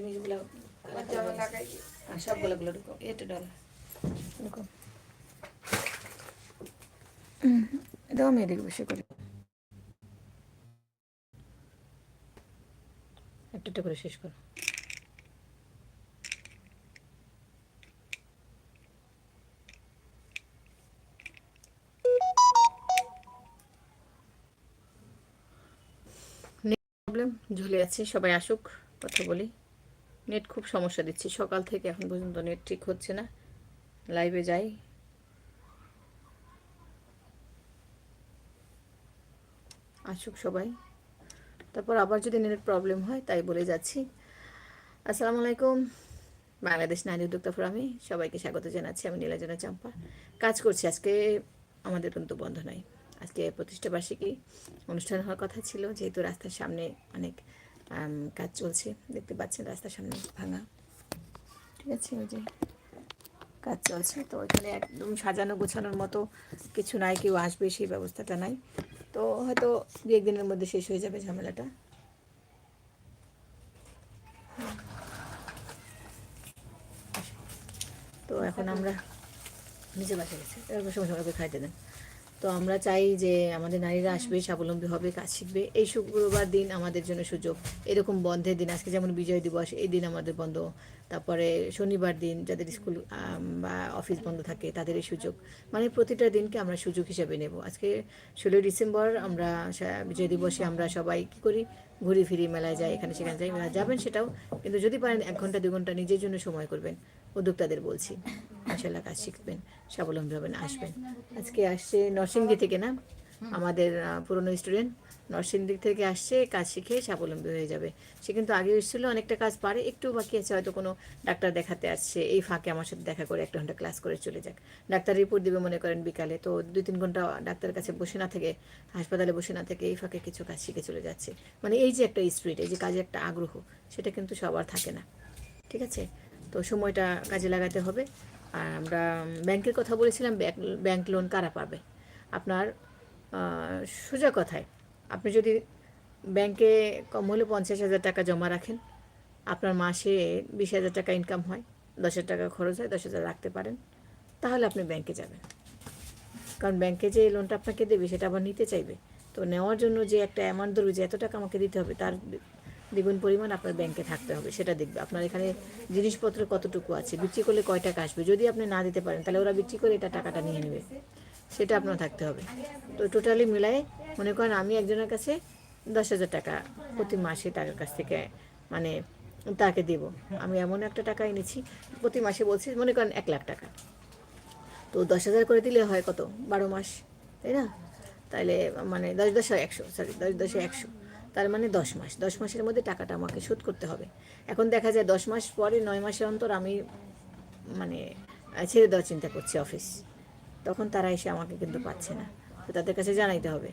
জিনিসগুলো। আর সবগুলো গুলো ঢুকো এটা ডাল। ঢুকো হুম, এটাও আমি এদিকে বসে করি। একটা একটা করে শেষ করো। প্রবলেম ঝুলে আছে সবাই আসুক কথা বলি। নেট খুব সমস্যা দিচ্ছি। সকাল থেকে এখন পর্যন্ত নেট ঠিক হচ্ছে না। লাইভে যাই। আসুক সবাই। তারপর আবার যদি নেট প্রবলেম হয়, তাই বলে যাচ্ছি। আসসালামু আলাইকুম। বাংলাদেশ নারী উদ্যোক্তা ফোরামে সবাইকে স্বাগত জানাচ্ছি। আমি নীলাজনা চাম্পা। কাজ করছি। আজকে আমাদের কিন্তু বন্ধ নাই আজকে প্রতিষ্ঠাবার্ষিকী অনুষ্ঠান হওয়ার কথা ছিল। যেহেতু রাস্তার সামনে অনেক কাজ চলছে। দেখতে পাচ্ছেন রাস্তার সামনে ভাঙা। ঠিক আছে, ওই যে কাজ চলছে। তো এখানে একদম সাজানো গোছানোর মতো কিছু নাই, কেউ আসবে, সেই ব্যবস্থাটা নাই। তো হয়তো দু একদিনের মধ্যে শেষ হয়ে যাবে ঝামেলাটা। তো এখন আমরা নিজে বাসে গেছি। এরকম সময় সময় খাইতে দেন। তো আমরা চাই যে আমাদের নারীরা আসবে, স্বাবলম্বী হবে, কাজ শিখবে। এই শুক্রবার দিন আমাদের জন্য সুযোগ। এরকম বন্ধের দিন, আজকে যেমন বিজয় দিবস, এই দিন আমাদের বন্ধ। তারপরে শনিবার দিন যাদের স্কুল বা অফিস বন্ধ থাকে, তাদের এই সুযোগ। মানে প্রতিটা দিনকে আমরা সুযোগ হিসেবে নেব। আজকে ষোলোই ডিসেম্বর, আমরা বিজয় দিবসে আমরা সবাই কী করি? ঘুরি ফিরি, মেলায় যাই, এখানে সেখানে যাই, যাবেন সেটাও। কিন্তু যদি পারেন, এক ঘণ্টা দু ঘণ্টা নিজের জন্য সময় করবেন। উদ্যোক্তাদের বলছি ইনশাল্লাহ কাজ শিখবেন স্বাবলম্বী হবেন আসবেন। আজকে আসছে নরসিংদী থেকে না? আমাদের পুরনো স্টুডেন্ট নরসিংদী থেকে আসছে, কাজ শিখে স্বাবলম্বী হয়ে যাবে। সে কিন্তু আগে এসেছিল, অনেকটা কাজ পারে, একটু বাকি আছে, হয়তো কোনো ডাক্তার দেখাতে আসছে, এই ফাঁকে আমার সাথে দেখা করে একটা ঘণ্টা ক্লাস করে চলে যাক। ডাক্তার রিপোর্ট দেবে মনে করেন বিকালে, তো দুই তিন ঘণ্টা ডাক্তারের কাছে বসে না থেকে, হাসপাতালে বসে না থেকে এই ফাঁকে কিছু কাজ শিখে চলে যাচ্ছে। মানে এই যে একটা স্পিরিট এই যে কাজে একটা আগ্রহ, সেটা কিন্তু সবার থাকে না। ঠিক আছে? তো সময়টা কাজে লাগাতে হবে। আর আমরা ব্যাংকের কথা বলেছিলাম, ব্যাংক- লোন কারা পাবে? আপনার সোজা কথায়, আপনি যদি ব্যাংকে কম হলে পঞ্চাশ হাজার টাকা জমা রাখেন, আপনার মাসে বিশ হাজার টাকা ইনকাম হয়, দশ হাজার টাকা খরচ হয়, দশ হাজার রাখতে পারেন, তাহলে আপনি ব্যাংকে যাবেন। কারণ ব্যাংকে যে লোনটা আপনাকে দেবে, সেটা আবার নিতে চাইবে। তো নেওয়ার জন্য যে একটা অ্যামাউন্ট ধরবে, যে এত টাকা আমাকে দিতে হবে, তার দ্বিগুণ পরিমাণ আপনার ব্যাংকে থাকতে হবে, সেটা দেখবে। আপনার এখানে জিনিসপত্র কতটুকু আছে, বিক্রি করলে কয় টাকা আসবে? যদি আপনি না দিতে পারেন, তাহলে ওরা বিক্রি করে এটা টাকাটা নিয়ে নেবে। সেটা আপনার থাকতে হবে। তো টোটালি মিলায়ে মনে করেন আমি একজনের কাছে দশ হাজার টাকা প্রতি মাসে তার কাছ থেকে মানে তাকে দেব। আমি এমন একটা টাকা এনেছি, প্রতি মাসে বলছি, মনে করেন এক লাখ টাকা। তো দশ হাজার করে দিলে হয় কত? বারো মাস, তাই না? তাহলে মানে দশ দশ একশো সরি দশ দশে একশো। তার মানে দশ মাস। দশ মাসের মধ্যে টাকাটা আমাকে শোধ করতে হবে। এখন দেখা যায় দশ মাস পরে, নয় মাসের অন্তর আমি মানে ছেড়ে দেওয়ার চিন্তা করছি অফিস। তখন তারা এসে আমাকে কিন্তু পাচ্ছে না। তো তাদের কাছে জানাইতে হবে।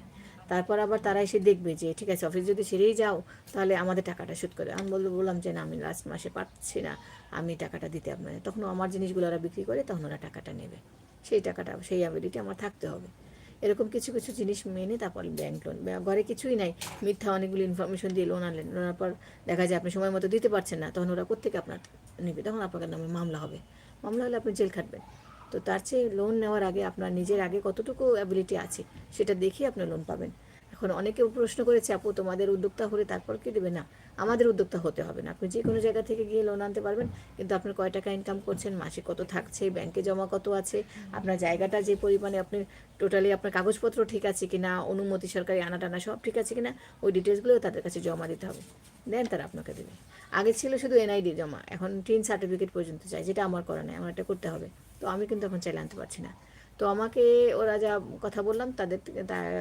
তারপর আবার তারা এসে দেখবে যে, ঠিক আছে, অফিস যদি ছেড়েই যাও, তাহলে আমাদের টাকাটা শোধ করে। আমি বলব, বললাম যে, না, আমি লাস্ট মাসে পাচ্ছি না। আমি টাকাটা দিতে আপনাদের তখন আমার জিনিসগুলো ওরা বিক্রি করে, তখন ওরা টাকাটা নেবে। সেই টাকাটা, সেই অ্যাবিলিটি আমার থাকতে হবে। এরকম কিছু কিছু জিনিস মেনে তারপর ব্যাংক লোন ঘরে কিছুই নাই। মিথ্যা অনেকগুলো ইনফরমেশন দিয়ে লোন আনলেন। লোনার পর দেখা যায় আপনি সময় মতো দিতে পারছেন না। তখন ওরা কোথেকে আপনার নেবে? তখন আপনার নামে মামলা হবে। মামলা হলে আপনি জেল খাটবেন। তো তার চেয়ে লোন নেওয়ার আগে আপনার নিজের আগে কতটুকু অ্যাবিলিটি আছে, সেটা দেখেই আপনি লোন পাবেন। এখন অনেকে প্রশ্ন করেছে, আপু, তোমাদের উদ্যোক্তা হলে তারপর কি দেবে? না। আমাদের উদ্যোক্তা হতে হবে না। আপনি যে কোনো জায়গা থেকে গিয়ে লোন আনতে পারবেন, কিন্তু আপনার কয় টাকা ইনকাম করছেন, মাসে কত থাকছে ব্যাংকে জমা কত আছে, আপনার জায়গাটা যে পরিমাণে আপনি টোটালি আপনার কাগজপত্র ঠিক আছে কিনা, অনুমতি সরকারি আনা টানা সব ঠিক আছে কিনা, ওই ডিটেলসগুলো তাদের কাছে জমা দিতে হবে। দেন তারা আপনাকে দেবে। আগে ছিল শুধু এনআইডি জমা, এখন টিন সার্টিফিকেট পর্যন্ত চাই, যেটা আমার করা নেই, আমার এটা করতে হবে। তো আমি কিন্তু এখন চাইলে আনতে পারছি না। তো আমাকে ওরা যা কথা বললাম, তাদের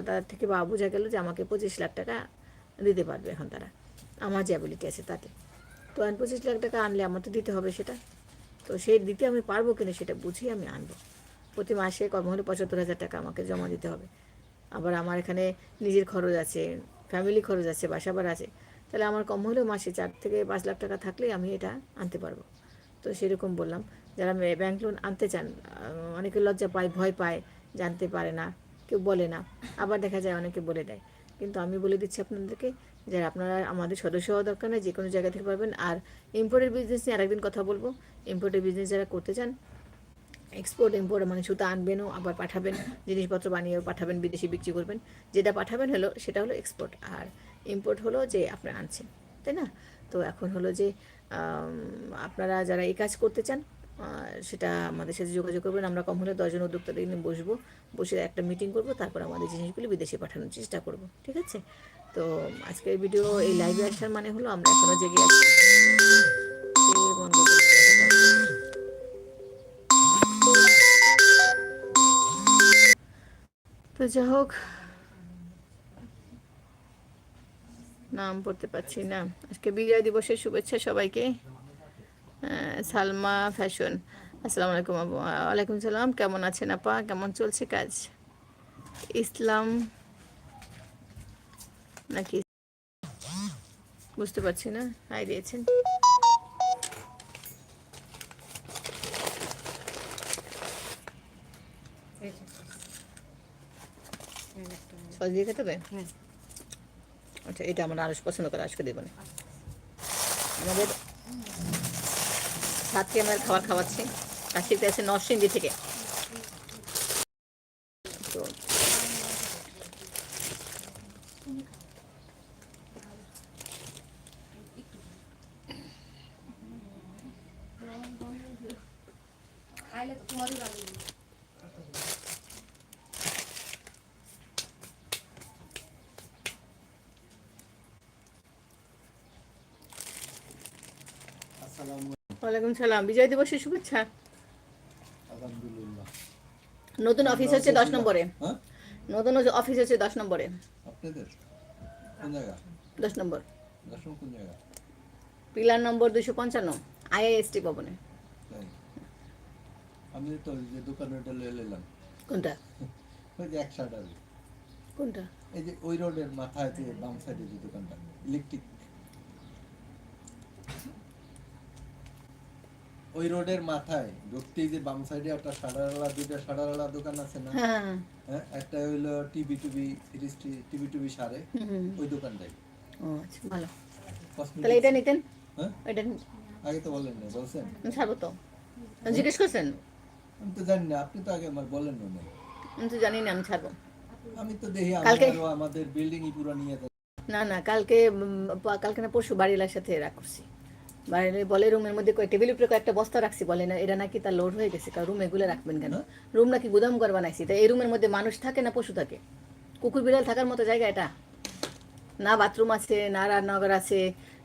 তাদের থেকে বা বোঝা গেল যে আমাকে পঁচিশ লাখ টাকা দিতে পারবে এখন তারা। আমার যে অ্যাবিলিটি আছে তাতে। তো আমি পঁচিশ লাখ টাকা আনলে আমার তো দিতে হবে সেটা। তো সেই দিতে আমি পারব কিনা সেটা বুঝিয়ে আমি আনব। প্রতি মাসে কর্ম হলে পঁচাত্তর হাজার টাকা আমাকে জমা দিতে হবে। আবার আমার এখানে নিজের খরচ আছে ফ্যামিলি খরচ আছে, বাসা ভাড়া আছে। তাহলে আমার কম হলেও মাসে চার থেকে পাঁচ লাখ টাকা থাকলেই আমি এটা আনতে পারব। তো সেরকম বললাম। যারা ব্যাংক লোন আনতে চান অনেকে লজ্জা পায়, ভয় পায়, জানতে পারে না, কেউ বলে না। আবার দেখা যায় অনেকে বলে দেয়। কিন্তু আমি বলে দিচ্ছি আপনাদেরকে যারা আপনারা আমাদের সদস্য হওয়া দরকার নেই যে কোনো জায়গা থেকে পারবেন আর ইম্পোর্টের বিজনেস নিয়ে আরেকদিন কথা বলব। ইম্পোর্টের বিজনেস যারা করতে চান এক্সপোর্ট ইম্পোর্ট মানে সুতা আনবেনও আবার পাঠাবেন, জিনিসপত্র বানিয়েও পাঠাবেন, বিদেশে বিক্রি করবেন। যেটা পাঠাবেন হলো, সেটা হলো এক্সপোর্ট আর ইম্পোর্ট হলো যে আপনারা আনছেন, তাই না? তো এখন হলো যে আপনারা যারা এই কাজ করতে চান সেটা আমাদের সাথে যোগাযোগ করবেন। আমরা কম হলে দশজন উদ্যোক্তাদের নিয়ে বসবো। বসে একটা মিটিং করব, তারপর আমাদের জিনিসগুলো বিদেশে পাঠানোর চেষ্টা করব। ঠিক আছে? তো আজকের ভিডিও এই লাইভে আসার মানে হলো আমরা এখনও জেগে আছি। তো যা হোক, নাম পড়তে পারছি না। আজকে বিজয় দিবসের শুভেচ্ছা সবাইকে। সালমা ফ্যাশন। আসসালামু আলাইকুম ওয়ালাইকুম সালাম। কেমন আছেন আপা? কেমন চলছে কাজ? ইসলাম নাকি? বুঝতে পারছি না। হাই দিয়েছেন। সস দিয়ে খেতে হবে? আচ্ছা এটা আমরা আরও পছন্দ করে আজকে দেবো না আমাদের সাথে আমরা খাবার খাওয়াচ্ছি কাশিতে আছে নরসিংদী থেকে। আসসালামু ওয়ালাইকুম সালাম। বিজয় দিবসের শুভেচ্ছা। আলহামদুলিল্লাহ। নতুন অফিস হচ্ছে দশ নম্বরে। হ্যাঁ? নতুন অফিস হচ্ছে দশ নম্বরে। আপনাদের? কোন জায়গা? দশ নম্বর। দশম কোন জায়গা? পিলার নম্বর দুশো পঞ্চান্ন আইআইএসটি ভবনে। আমি তো যে দোকানে ওটা লিয়ে নিলাম কোনটা? ওই যে এক শাটার। কোনটা? এই যে ওই রোডের মাথায় যে বাম সাইডে যে দোকানটা ইলেকট্রিক ওই রোডের মাথায় ঢুকতেই যে বাম সাইডে একটা সাদাওয়ালা দুইটা সাদাওয়ালা দোকান আছে না? হ্যাঁ। হ্যাঁ একটা হইল টিভি টুবি ফ্রিজ টিভি টুবি সারে। ওই দোকানটাই। ও আচ্ছা ভালো। তাহলে এটা নিতেন? হ্যাঁ? এটা আগে তো বলেন না বলছেন? আমি ছাড়বো তো। জিজ্ঞেস করছেন? আমি তো জানি না আপনি তো আগে আমার বলেন না আমি তো জানি না আমি ছাড়বো। আমি তো দেখি আমাদের বিল্ডিং ই পুরো নিয়ে না না কালকে কালকে না পরশু বাড়িলার সাথে করছি। বাড়ির বলে রুমের মধ্যে টেবিলের উপরে কয়েকটা বস্তা রাখছি বলে না এটা নাকি তার লোড হয়ে গেছে কারণ রুম এগুলো রাখবেন কেন? রুম নাকি গুদাম ঘর বানাইছি তাই এই রুমের মধ্যে মানুষ থাকে না পশু থাকে? কুকুর বিড়াল থাকার মতো জায়গা এটা? না বাথরুম আছে না রান্নাঘর আছে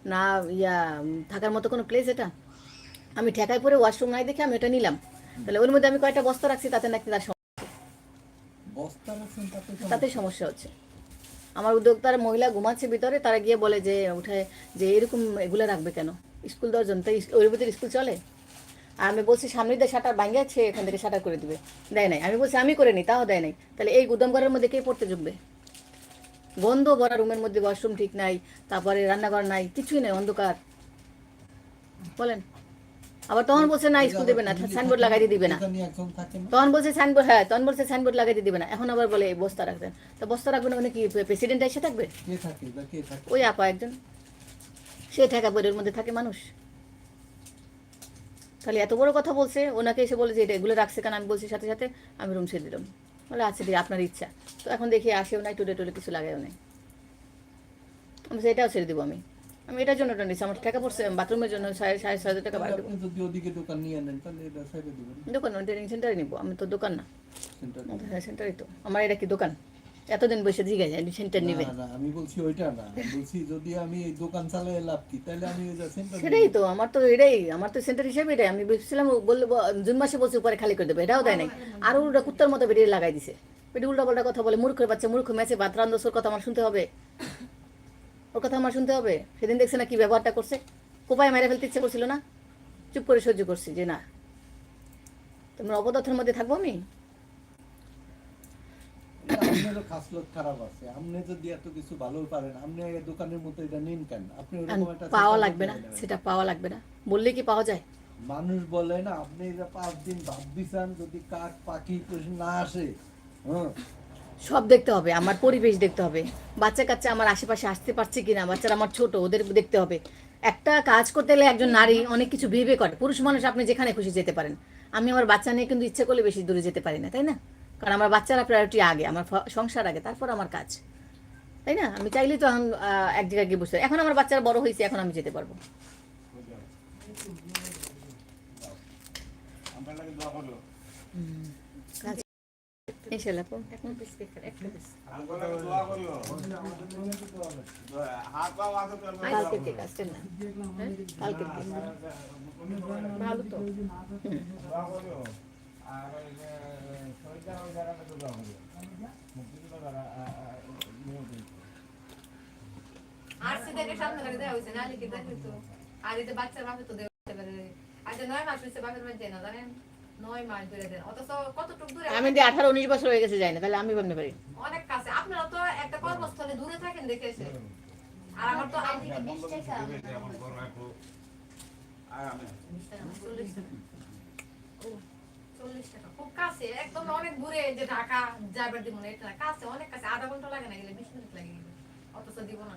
না ইয়া থাকার মতো কোনো প্লেস এটা? আমি ঠেকায় পরে ওয়াশরুম নাই দেখে আমি এটা নিলাম। তাহলে ওর মধ্যে আমি কয়েকটা বস্তা রাখছি তাতে নাকি তার সম- বস্তা রাখছেন তাতে তাতে সমস্যা হচ্ছে। আমার উদ্যোক্তার মহিলা ঘুমাচ্ছে ভিতরে তারা গিয়ে বলে যে উঠে যে এরকম এগুলো রাখবে কেন? স্কুল দশজন তাই ওর ভিতরে স্কুল চলে। আর আমি বলছি সামনে দিয়ে শাটার ভাঙ্গাচ্ছে এখান থেকে শাটার করে দিবে। দেয় নাই। আমি বলছি আমি করে নিই তাও দেয় নাই। তাহলে এই গুদাম ঘরের মধ্যে কে পড়তে ঢুকবে গন্ধ ভরা রুমের মধ্যে ওয়াশরুম ঠিক নাই তারপরে রান্নাঘর নাই কিছুই নাই অন্ধকার। বলেন। আবার তখন বলছে না স্কুল দেবে না সাইনবোর্ড লাগাই দিয়ে দিবে না। তখন বলছে সাইনবোর্ড হ্যাঁ তখন বলছে সাইনবোর্ড লাগাইতে দিবে না। এখন আবার বলে বস্তা রাখবেন। তো বস্তা রাখবেন ওখানে কি প্রেসিডেন্ট এসে থাকবে? ওই আপা একজন। সে ঠেকা বইয়ের মধ্যে থাকে মানুষ? তাহলে এত বড় কথা বলছে ওনাকে এসে বলে যে এটা এগুলো রাখছে কেন? আমি বলছি সাথে সাথে আমি রুম ছেড়ে দিলাম। বলে আচ্ছা দিয়ে আপনার ইচ্ছা। তো এখন দেখি আসেও নাই টুলে টুলে কিছু লাগায়ও নাই। আমি এটাও ছেড়ে দিব আমি। আমি এটার জন্য ওটা নিচ্ছি। আমার টাকা পড়ছে বাথরুমের জন্য সাড়ে সাড়ে ছয় হাজার টাকা বাড়ি দেবো। যদি ওদিকে দোকান নিয়ে নেন তাহলে এটা সাইডে দিবেন। দোকান ট্রেনিং সেন্টারে নিবো। আমি তো দোকান না। সেন্টার হ্যাঁ সেন্টারই তো। আমার এটা কি দোকান? এতদিন বসে জিজ্ঞাসা সেন্টার নিবে। আমি বলছি ওইটা না। বলছি যদি আমি এই দোকান চালাই লাভ কি তাহলে আমি সেটাই তো আমার তো এটাই আমার তো সেন্টার হিসেবে এটাই। আমি ভেবেছিলাম বললে জুন মাসে বলছে উপরে খালি করে দেবে এটাও দেয় নাই। আর কুত্তার মতো বেরিয়ে লাগাই দিছে। বেটি উল্টা পাল্টা কথা বলে মূর্খের বাচ্চা মূর্খ ম্যাচে ভাত রান্ধসোর কথা আমার শুনতে হবে। ওর কথা আমার শুনতে হবে। সেদিন দেখছে না কি ব্যবহারটা করছে। কোপায় মেরে ফেলতে ইচ্ছে করছিল না। চুপ করে সহ্য করছি যে না। তোমার অপদার্থের মধ্যে থাকব আমি? আপনারও খাসলত খারাপ আছে। আপনি যদি এত কিছু ভালো পারেন আপনি এই দোকানের মতো এটা নিন কেন? আপনি ওরকম একটা পাওয়া লাগবে না সেটা পাওয়া লাগবে না। বললে কি পাওয়া যায়? মানুষ বলে না আপনি এটা পাঁচ দিন যদি কাক পাখি না আসে হ্যাঁ? সব দেখতে হবে আমার পরিবেশ দেখতে হবে। বাচ্চা কাচ্চা আমার আশেপাশে আসতে পারছে কিনা বাচ্চারা আমার ছোট ওদের দেখতে হবে। একটা কাজ করতে গেলে একজন নারী অনেক কিছু ভেবে করে। পুরুষ মানুষ আপনি যেখানে খুশি যেতে পারেন। আমি আমার বাচ্চা নিয়ে কিন্তু ইচ্ছে করলে বেশি দূরে যেতে পারি না তাই না? কারণ আমার বাচ্চারা প্রায়োরিটি আগে আমার সংসার আগে তারপর আমার কাজ। তাই না? আমি চাইলেই তো এখন এক জায়গায় গিয়ে বসতে এখন আমার বাচ্চারা বড় হয়েছে এখন আমি যেতে পারব। কাজ ইনশাল্লাহ আপু, একটা piece বেকার, একটা piece। কালকে থেকে কাজটা না হ্যাঁ? কালকে থেকে। ভালো তো আর সে সামনে লাগে দেওয়া হয়েছে না লিখে দেখে তো আর এতে বাচ্চার বাপে তো দেওয়া হতে পারে। আর নয় মাস হয়েছে বাপের বাড়ি যায় না জানেন? নয় মাস ধরে দেন অথচ কতটুকু দূরে আমি আঠারো উনিশ বছর হয়ে গেছে যাই না তাহলে আমি ভাবতে পারি। অনেক কাছে। আপনারা তো একটা কর্মস্থলে দূরে থাকেন দেখে এসে। আর আমার তো আই থেকে বিশ টাকা? চল্লিশ টাকা চল্লিশ টাকা। খুব কাছে একদম অনেক দূরে যে ঢাকা যাবার দিব না এটা কাছে অনেক কাছে আধা ঘণ্টা লাগে না গেলে বিশ মিনিট লাগে গেলে। অথচ দিব না।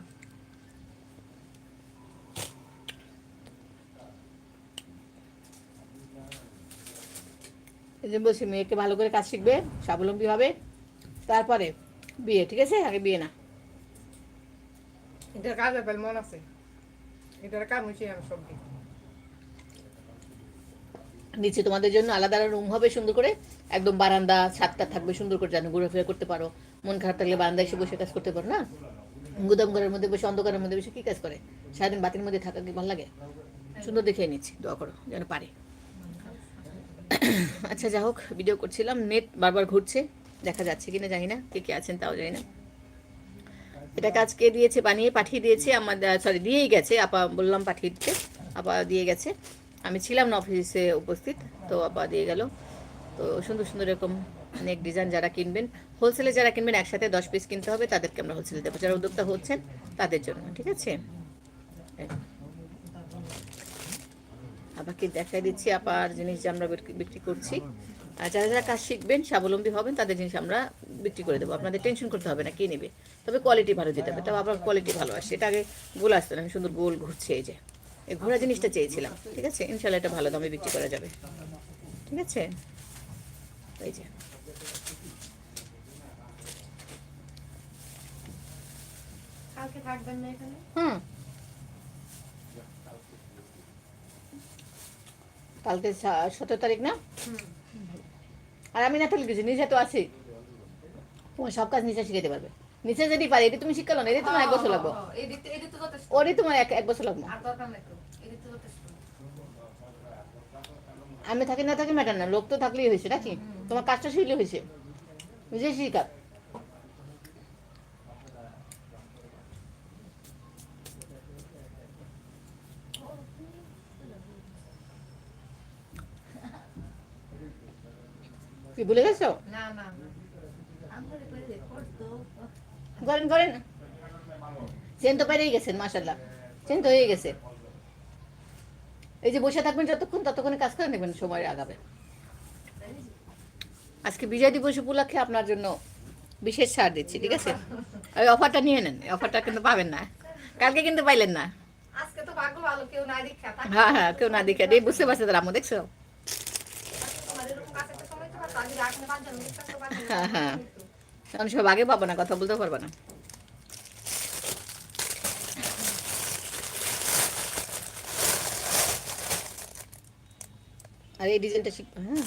এই যে বলছি মেয়েকে ভালো করে কাজ শিখবে স্বাবলম্বী হবে। তারপরে বিয়ে ঠিক আছে? আগে বিয়ে না। এটার কাজ ব্যাপার মন আছে। এটার কাজ মুছি আমি সব দিই নিচে তোমাদের জন্য আলাদা আলাদা রুম হবে, সুন্দর করে একদম বারান্দা, ছাদটা থাকবে, সুন্দর করে যেন ঘোরাফেরা করতে পারো। মন খারাপ থাকলে বারান্দায় এসে বসে কাজ করতে পারো, না? গুদাম ঘরের মধ্যে বসে, অন্ধকারের মধ্যে বসে কি কাজ করে? সারাদিন বাতির মধ্যে থাকা কি ভালো লাগে? সুন্দর দেখে নিচ্ছি, দোয়া করো, যেন পারে। আচ্ছা যা হোক ভিডিও করছিলাম নেট বারবার ঘুরছে, দেখা যাচ্ছে কিনা জানি না, কে কে আছেন তাও জানি না। এটা কাজ কে দিয়েছে, বানিয়ে, পাঠিয়ে দিয়েছে আমাদের সরি দিয়েই গেছে, আপা বললাম পাঠিয়ে দিতে, আপা দিয়ে গেছে। আমি ছিলাম না অফিসে উপস্থিত, তো আপা দিয়ে গেল। তো সুন্দর সুন্দর এরকম নেক ডিজাইন যারা কিনবেন হোলসেলে যারা কিনবেন, একসাথে দশ পিস কিনতে হবে, তাদেরকে আমরা হোলসেলে দেবো। যারা উদ্যোক্তা হচ্ছেন, তাদের জন্য, ঠিক আছে। আপাকে দেখাই দিচ্ছি, আপার জিনিস যে আমরা বিক্রি- করছি। আর যারা যারা কাজ শিখবেন, স্বাবলম্বী হবেন, তাদের জিনিস আমরা বিক্রি করে দেবো। আপনাদের টেনশন করতে হবে না কে নেবে। তবে কোয়ালিটি ভালো দিতে হবে। তবে আবার কোয়ালিটি ভালো আসে। এটা আগে গোল আসতো না সুন্দর গোল ঘুরছে এই যে। এই ঘোরা জিনিসটা চেয়েছিলাম ঠিক আছে? ইনশাল্লাহ এটা ভালো দামে বিক্রি করা যাবে। ঠিক আছে? এই যে। কালকে হুম। সতেরো তারিখ না? আর আমি না তাহলে কিছু নিজে তো আছি। তোমার সব কাজ নিচে শিখাতে পারবে। নিচে যদি পারি এটি তুমি শিখালো না এটি তোমার এক বছর লাগবে। ওরই তোমার এক এক বছর লাগবে আর দরকার নাই তো এই দিকটা যথেষ্ট আমি থাকি না থাকি ম্যাটার না লোক তো থাকলেই হয়েছে নাকি? তোমার কাজটা শিখলে হয়েছে। নিজে শিখা কি ভুলে গেছো? করেন করেন। চেন তো পেরেই গেছেন মাসাল্লাহ চেন তো হয়ে গেছে। এই যে বসে থাকবেন যতক্ষণ ততক্ষণে কাজ করে নেবেন সময় আগাবে আজকে বিজয় দিবস উপলক্ষে আপনার জন্য বিশেষ ছাড় দিচ্ছি ঠিক আছে? ওই অফারটা নিয়ে নেন অফারটা কিন্তু পাবেন না। কালকে কিন্তু পাইলেন না। হ্যাঁ হ্যাঁ কেউ না দেখে বুঝতে পারছে তারা আমার দেখছ। হ্যাঁ হ্যাঁ। সব আগে পাবো না কথা বলতে পারব না। আর এই ডিজাইনটা শিখব হ্যাঁ।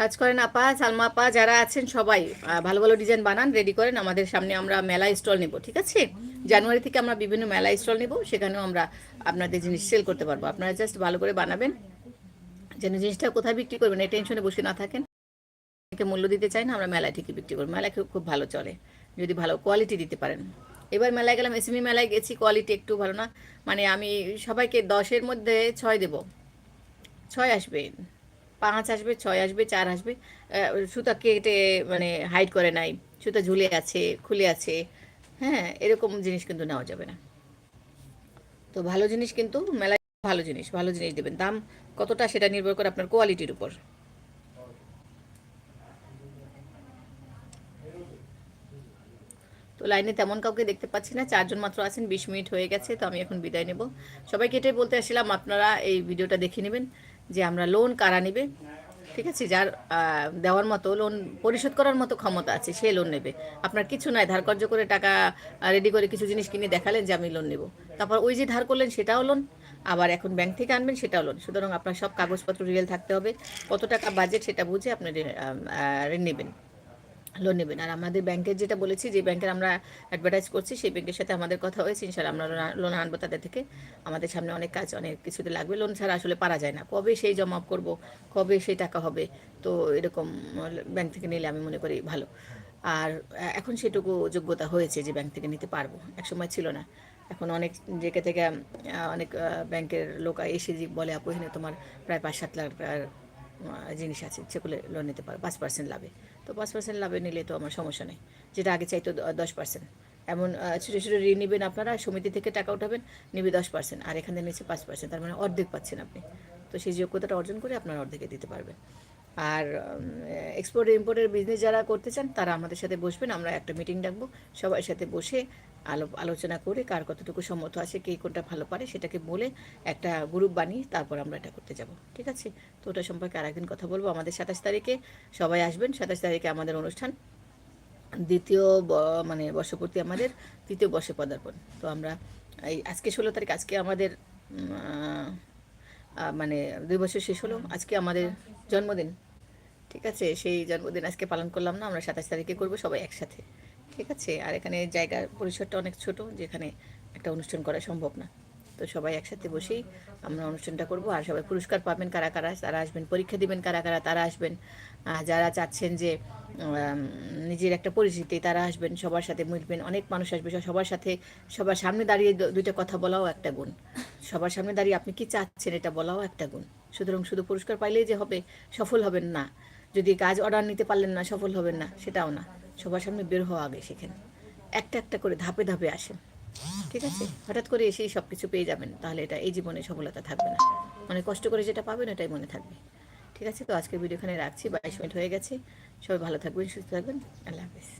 কাজ করেন আপা, সালমা আপা, যারা আছেন সবাই ভালো ভালো ডিজাইন বানান, রেডি করেন। আমাদের সামনে আমরা মেলা স্টল নেব, ঠিক আছে? জানুয়ারি থেকে আমরা বিভিন্ন মেলা স্টল নেব, সেখানেও আমরা আপনাদের জিনিস সেল করতে পারব। আপনারা জাস্ট ভালো করে বানাবেন। যেন জিনিসটা কোথায় বিক্রি করবেন, এই টেনশনে বসে না থাকেন। মূল্য দিতে চাই না, আমরা মেলায় ঠিকই বিক্রি করব। খুব খুব ভালো চলে। যদি ভালো কোয়ালিটি দিতে পারেন। এবার মেলায় গেলাম, এসএমই মেলায় গেছি কোয়ালিটি একটু ভালো না। মানে আমি সবাইকে দশের মধ্যে ছয় দেব। ছয় আসবে, পাঁচ আসবে, ছয় আসবে, চার আসবে। সুতা কেটে মানে হাইড করে নাই। সুতা ঝুলে আছে, খুলে আছে। হ্যাঁ এরকম জিনিস কিন্তু নেওয়া যাবে না। তো ভালো জিনিস কিন্তু, মেলায় ভালো জিনিস ভালো জিনিস দেবেন। দাম কতটা সেটা নির্ভর করে আপনার কোয়ালিটির উপর। তো লাইনে তেমন কাউকে দেখতে পাচ্ছি না, চারজন মাত্র আছেন, বিশ মিনিট হয়ে গেছে, তো আমি এখন বিদায় নেব। সবাইকে এটাই বলতে আসছিলাম, আপনারা এই ভিডিওটা দেখে নেবেন যে আমরা লোন কারা নেবে। ঠিক আছে, যার দেওয়ার মতো লোন, পরিশোধ করার মতো ক্ষমতা আছে, সে লোন নেবে। আপনার কিছু নাই ধার কর্য করে টাকা রেডি করে কিছু জিনিস কিনে দেখালেন যে আমি লোন নেব। তারপর ওই যে ধার করলেন সেটাও লোন, আবার এখন ব্যাংক থেকে আনবেন সেটাও লোন। সুতরাং আপনার সব কাগজপত্র রিয়েল থাকতে হবে, কত টাকা বাজেট সেটা বুঝে আপনি ঋণ নেবেন। লোন নেবেন। আর আমাদের ব্যাংকের যেটা বলেছি, যে ব্যাংকের আমরা অ্যাডভার্টাইজ করছি, সেই ব্যাংকের সাথে আমাদের কথা হয়েছে ইনশাল্লাহ আমরা লোন আনব তাদের থেকে। আমাদের সামনে অনেক কাজ, অনেক কিছুতে লাগবে। লোন ছাড়া আসলে পারা যায় না। কবে সেই জমা করব, কবে সেই টাকা হবে, তো এরকম ব্যাংক থেকে নিলে আমি মনে করি ভালো। আর এখন সেটুকু যোগ্যতা হয়েছে যে ব্যাংক থেকে নিতে পারব। একসময় ছিল না। এখন অনেক জায়গা থেকে অনেক ব্যাংকের লোক এসে বলে, আপু তোমার প্রায় পাঁচ সাত লাখ টাকার জিনিস আছে সেগুলো লোন নিতে পারো, পাঁচ পার্সেন্ট লাভে। তো পাঁচ পার্সেন্ট লাভে নিলে তো আমার সমস্যা নেই। যেটা আগে চাইতো দশ পার্সেন্ট এমন ছোটো ছোটো ঋণ নেবেন আপনারা, সমিতি থেকে টাকা উঠাবেন, নেবে দশ পার্সেন্ট আর এখানে নিচ্ছে পাঁচ পার্সেন্ট তার মানে অর্ধেক পাচ্ছেন আপনি। তো সেই যোগ্যতাটা অর্জন করে আপনার অর্ধেকে দিতে পারবেন। আর এক্সপোর্ট ইম্পোর্টের বিজনেস যারা করতে চান, তারা আমাদের সাথে বসবেন, আমরা একটা মিটিং ডাকবো, সবার সাথে বসে আলো, আলোচনা করে কার কতটুকু সম্মত আছে, কে কোনটা ভালো পারে, সেটাকে বলে একটা গ্রুপ বানিয়ে তারপর আমরা এটা করতে যাব। ঠিক আছে? তো ওটা সম্পর্কে আরেকদিন কথা বলব আমাদের সাতাশ তারিখে। সবাই আসবেন, সাতাশ তারিখে আমাদের অনুষ্ঠান। দ্বিতীয় মানে বর্ষপূর্তি আমাদের, তৃতীয় বর্ষে পদার্পণ তো আমরা এই আজকে ষোলো তারিখ, আজকে আমাদের মানে দুই বছর শেষ হলো, আজকে আমাদের জন্মদিন। ঠিক আছে? সেই জন্মদিন আজকে পালন করলাম না, আমরা সাতাশ তারিখে করব সবাই একসাথে। ঠিক আছে, আর এখানে জায়গার পরিসরটা অনেক ছোট, যেখানে একটা অনুষ্ঠান করা সম্ভব না। তো সবাই একসাথে বসেই আমরা অনুষ্ঠানটা করব, আর সবাই পুরস্কার পাবেন কারা কারা, তারা আসবেন, পরীক্ষা দিবেন কারা কারা, তারা আসবেন। যারা চাচ্ছেন যে নিজের একটা পরিচিতি, তারা আসবেন, সবার সাথে মিলবেন, অনেক মানুষ আসবে সবার সাথে, সবার সামনে দাঁড়িয়ে দুইটা কথা বলাও একটা গুণ। সবার সামনে দাঁড়িয়ে আপনি কি চাচ্ছেন এটা বলাও একটা গুণ। সুতরাং শুধু পুরস্কার পাইলেই যে হবে, সফল হবেন না। যদি কাজ অর্ডার নিতে পারলেন না, সফল হবেন না, সেটাও না। সবার সামনে বের হওয়া আগে শেখেন। একটা একটা করে ধাপে ধাপে আসেন। ঠিক আছে? হঠাৎ করে এসেই সব কিছু পেয়ে যাবেন। তাহলে এটা এই জীবনে সফলতা থাকবে না। মানে কষ্ট করে যেটা পাবেন এটাই মনে থাকবে। ঠিক আছে? তো আজকের ভিডিও এখানে রাখছি। বাইশ মিনিট হয়ে গেছে। সবাই ভালো থাকবেন, সুস্থ থাকবেন। আল্লাহ হাফিজ।